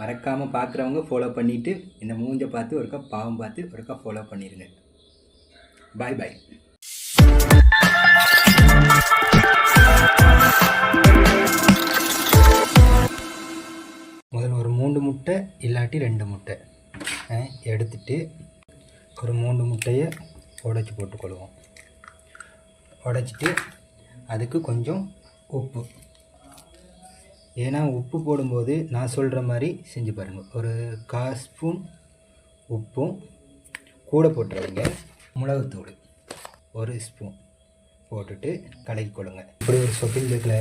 மறக்காமல் பார்க்குறவங்க ஃபாலோ பண்ணிவிட்டு இந்த மூஞ்சை பார்த்து ஒருக்கா பாவம் பார்த்து ஒருக்கா ஃபாலோ பண்ணிடுங்க பாய் பாய் முதல்ல ஒரு மூன்று முட்டை இல்லாட்டி ரெண்டு முட்டை. எடுத்துட்டு ஒரு மூன்று முட்டையை உடைச்சி போட்டுக்கொள்வோம். உடைச்சிட்டு அதுக்கு கொஞ்சம் உப்பு. ஏன்னா உப்பு போடும்போது நான் சொல்கிற மாதிரி செஞ்சு பாருங்கள் ஒரு கால் ஸ்பூன் உப்பும் கூட போட்டுருவீங்க மிளகுத்தூள் ஒரு ஸ்பூன். போட்டுட்டு கலக்கிக்கொள்ளுங்க இப்படி ஒரு சொப்பில் பேக்கில்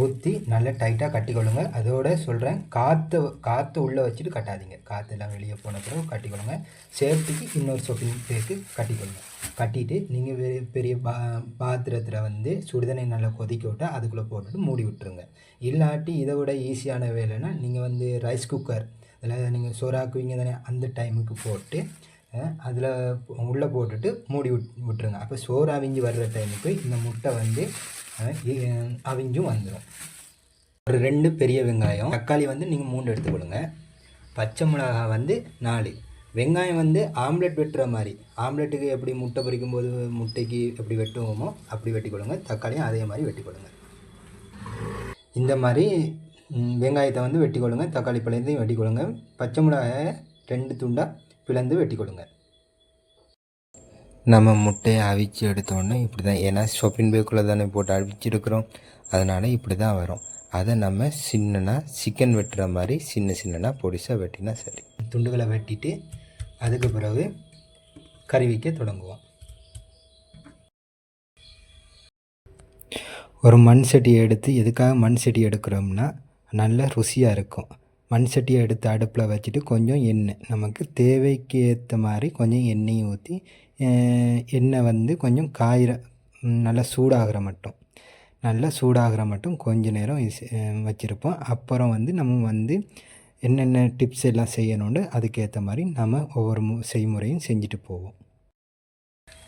ஊற்றி நல்லா டைட்டாக கட்டிக்கொள்ளுங்க அதோட சொல்கிறேன் காற்று காற்று உள்ளே வச்சுட்டு கட்டாதீங்க. காற்றெல்லாம் வெளியே போன பிறகு கட்டிக்கொள்ளுங்க சேஃப்டிக்கு இன்னொரு சொப்பிங் பேக்கு கட்டிக்கொள்ளுங்க கட்டிட்டு நீங்கள் பெரிய பெரிய பா பாத்திரத்தில் வந்து சுடுதண்ணி நல்லா கொதிக்க விட்டு அதுக்குள்ளே போட்டுட்டு மூடி விட்டுருங்க. இல்லாட்டி இதை விட ஈஸியான வேலைன்னா நீங்கள் வந்து ரைஸ் குக்கர் அதில் நீங்கள் சோறாக்குவீங்க தானே அந்த டைமுக்கு போட்டு அதில் உள்ளே போட்டுட்டு மூடி விட் விட்டுருங்க. அப்போ சோறு அவிஞ்சு வர்ற டைமுக்கு இந்த முட்டை வந்து அவிஞ்சும் வந்துடும் ஒரு ரெண்டு பெரிய வெங்காயம். தக்காளி வந்து நீங்கள் மூணு எடுத்துக்கொள்ளுங்க. பச்சை மிளகா வந்து நாலு. வெங்காயம் வந்து ஆம்லெட் வெட்டுற மாதிரி. ஆம்லெட்டுக்கு எப்படி முட்டை பொரிக்கும் போது முட்டைக்கு எப்படி வெட்டுவோமோ அப்படி வெட்டி கொடுங்க தக்காளியும் அதே மாதிரி வெட்டிக்கொள்ளுங்க. இந்த மாதிரி வெங்காயத்தை வந்து வெட்டி கொடுங்க தக்காளி பழத்தையும் கொடுங்க பச்சை மிளகாயை ரெண்டு துண்டாக பிளந்து வெட்டிக்கொள்ளுங்க நம்ம முட்டையை அவிச்சு எடுத்தோடனே இப்படி தான் ஏன்னா ஷாப்பிங் பேக்குள்ளே தானே போட்டு அவிச்சிருக்கிறோம். அதனால் இப்படி தான் வரும். அதை நம்ம சின்னனா சிக்கன் வெட்டுற மாதிரி சின்ன சின்னனா பொடிசாக வெட்டினா சரி. துண்டுகளை வெட்டிட்டு அதுக்கு பிறகு கறி வைக்க தொடங்குவோம். ஒரு மண் சட்டியை எடுத்து எதுக்காக மண் சட்டி எடுக்கிறோம்னா நல்ல ருசியாக இருக்கும். மண் சட்டியை எடுத்து அடுப்பில் வச்சுட்டு கொஞ்சம் எண்ணெய். நமக்கு தேவைக்கு ஏற்ற மாதிரி கொஞ்சம் எண்ணெயை ஊற்றி எண்ணெய் வந்து கொஞ்சம் காயிற நல்லா சூடாகிற மட்டும். நல்லா சூடாகிற மட்டும் கொஞ்ச நேரம் வச்சுருப்போம். அப்புறம் வந்து நம்ம வந்து என்னென்ன டிப்ஸ் எல்லாம் செய்யணும்னு அதுக்கேற்ற மாதிரி நம்ம ஒவ்வொரு மு செய்முறையும் செஞ்சுட்டு போவோம்.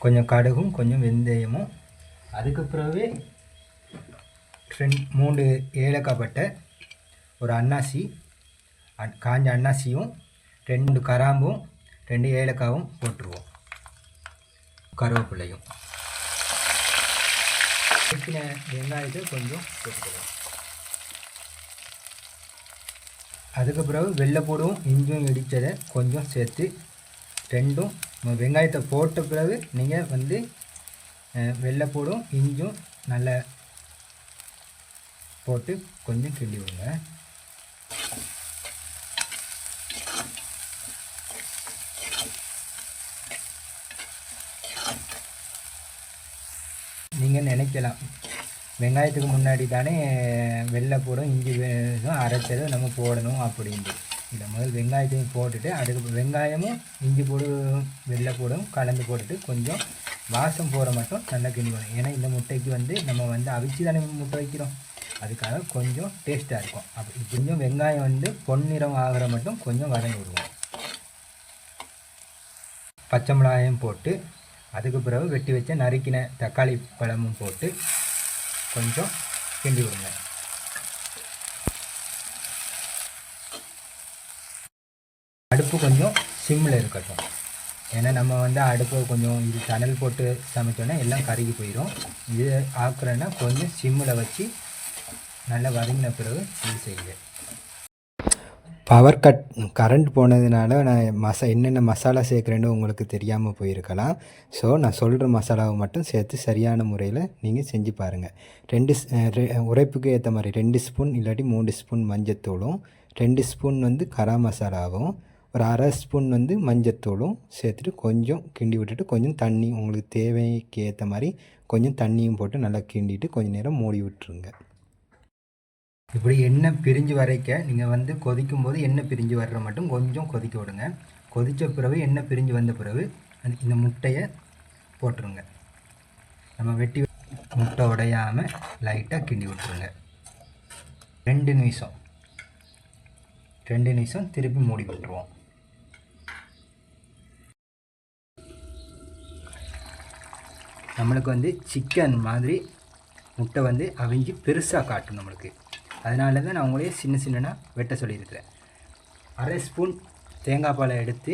கொஞ்சம் கடுகும் கொஞ்சம் வெந்தயமும் அதுக்கு பிறகு ரெண்டு மூணு ஏலக்காய் பட்டை ஒரு அன்னாசி காஞ்ச அன்னாசியும் ரெண்டு கராம்பும் ரெண்டு ஏலக்காவும் போட்டுருவோம். கருவேப்பிலையும். வெட்டின வெங்காயத்தை கொஞ்சம் போட்டுக்கலாம். அதுக்கு பிறகு வெள்ளை போடுவோம் இஞ்சும் இடித்ததை கொஞ்சம் சேர்த்து ரெண்டும் வெங்காயத்தை போட்ட பிறகு நீங்கள் வந்து வெள்ளைப்பூடும் இஞ்சும் நல்லா போட்டு கொஞ்சம் கிள்ளி விடுங்க. நீங்கள் நினைக்கலாம். வெங்காயத்துக்கு முன்னாடி தானே வெள்ளைப்பூடும் இஞ்சி வேணும் அரைச்சதை நம்ம போடணும் அப்படின்ட்டு. இல்லை முதல் வெங்காயத்தையும் போட்டுட்டு அதுக்கு வெங்காயமும் இஞ்சி போடு வெள்ளைப்பூடும் கலந்து போட்டுட்டு கொஞ்சம் வாசம் போகிற மட்டும் நல்லா கிண்டி விடணும் ஏன்னா இந்த முட்டைக்கு வந்து நம்ம வந்து அவிச்சு தானே முட்டை வைக்கிறோம். அதுக்காக கொஞ்சம் டேஸ்ட்டாக இருக்கும். அப்படி கொஞ்சம் வெங்காயம் வந்து பொன்னிறம் ஆகிற மட்டும் கொஞ்சம் வதங்கி விடுவோம். பச்சை மிளகாயும் போட்டு அதுக்கு பிறகு வெட்டி வச்ச நறுக்கின தக்காளி பழமும் போட்டு கொஞ்சம் கிண்டி விடுங்க. அடுப்பு கொஞ்சம் சிம்மில் இருக்கட்டும். ஏன்னா நம்ம வந்து அடுப்பு கொஞ்சம் இது தணல் போட்டு சமைச்சோன்னா எல்லாம் கருகி போயிடும் இது ஆக்குறேன்னா கொஞ்சம் சிம்மில் வச்சு நல்லா வதங்கின பிறகு இது செய்யுது பவர் கட் கரண்ட் போனதுனால நான் மசா என்னென்ன மசாலா சேர்க்குறேன்னு உங்களுக்கு தெரியாமல் போயிருக்கலாம். ஸோ நான் சொல்கிற மசாலாவை மட்டும் சேர்த்து சரியான முறையில் நீங்கள் செஞ்சு பாருங்கள் ரெண்டு ரெ- உரைப்புக்கு ஏற்ற மாதிரி ரெண்டு ஸ்பூன் இல்லாட்டி மூணு ஸ்பூன் மஞ்சத்தூளும் ரெண்டு ஸ்பூன் வந்து கரா மசாலாவும் ஒரு அரை ஸ்பூன் வந்து மஞ்சத்தூளும் சேர்த்துட்டு கொஞ்சம் கிண்டி விட்டுட்டு கொஞ்சம் தண்ணி உங்களுக்கு தேவைக்கு ஏற்ற மாதிரி கொஞ்சம் தண்ணியும் போட்டு நல்லா கிண்டிட்டு கொஞ்சம் நேரம் மூடி விட்டுருங்க. இப்படி எண்ணெய் பிரிஞ்சு வரைக்க நீங்கள் வந்து கொதிக்கும் போது எண்ணெய் பிரிஞ்சு வர்ற மட்டும் கொஞ்சம் கொதிக்க விடுங்க. கொதித்த பிறகு எண்ணெய் பிரிஞ்சு வந்த பிறகு அந்த- இந்த முட்டையை போட்டுருங்க. நம்ம வெட்டி முட்டை உடையாமல் லைட்டாக கிண்டி விட்டுருங்க. ரெண்டு நிமிஷம். ரெண்டு நிமிஷம் திருப்பி மூடி விட்டுருவோம். நம்மளுக்கு வந்து சிக்கன் மாதிரி முட்டை வந்து அவிஞ்சு பெருசாக காட்டும் நம்மளுக்கு. அதனால தான் நான் உங்களே சின்ன சின்னனாக வெட்ட சொல்லியிருக்கிறேன். அரை ஸ்பூன் தேங்காய் பாலை எடுத்து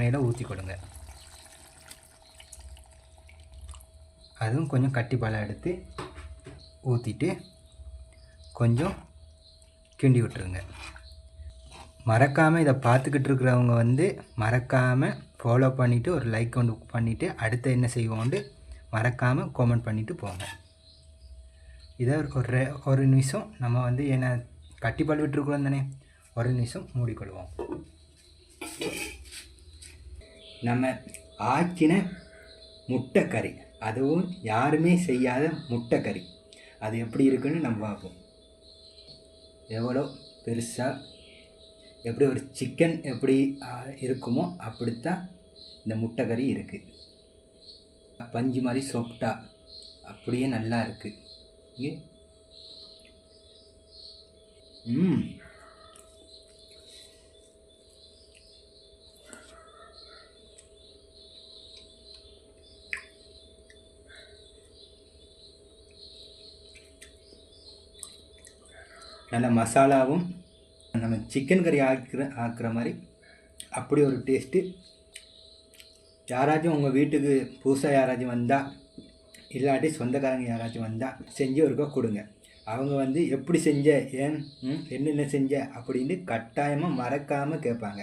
மேலே ஊற்றி கொடுங்க. அதுவும் கொஞ்சம் கட்டி பாலை எடுத்து ஊற்றிட்டு கொஞ்சம் கிண்டி விட்டுருங்க. மறக்காமல் இதை பார்த்துக்கிட்டு இருக்கிறவங்க வந்து மறக்காமல் ஃபாலோ பண்ணிவிட்டு ஒரு லைக் கொண்டு பண்ணிவிட்டு அடுத்து என்ன செய்வோண்டு மறக்காமல் காமெண்ட் பண்ணிவிட்டு போங்க. இதை ஒரு ரெ- ஒரு நிமிஷம் நம்ம வந்து என்ன கட்டி பழுவிட்டுருக்குறோம் தானே? ஒரு நிமிஷம் மூடிக்கொள்வோம். நம்ம ஆக்கின முட்டைக்கறி அதுவும் யாருமே செய்யாத முட்டைக்கறி. அது எப்படி இருக்குன்னு நம்ம பார்ப்போம். எவ்வளோ பெருசாக எப்படி ஒரு சிக்கன் எப்படி இருக்குமோ அப்படித்தான் இந்த முட்டைக்கறி இருக்குது பஞ்சு மாதிரி சொப்டா அப்படியே நல்லா இருக்குது ம். நல்ல மசாலாவும் நம்ம சிக்கன் கறி ஆக்கிற ஆக்குற மாதிரி அப்படி ஒரு டேஸ்ட்டு யாராச்சும் உங்கள் வீட்டுக்கு புதுசாக யாராச்சும் வந்தால் இல்லாட்டி சொந்தக்காரங்க யாராச்சும் வந்தால் செஞ்சு ஒருக்கா கொடுங்க. அவங்க வந்து எப்படி செஞ்ச? ஏன்? என்னென்ன செஞ்ச? அப்படின்னு கட்டாயமாக மறக்காமல் கேட்பாங்க.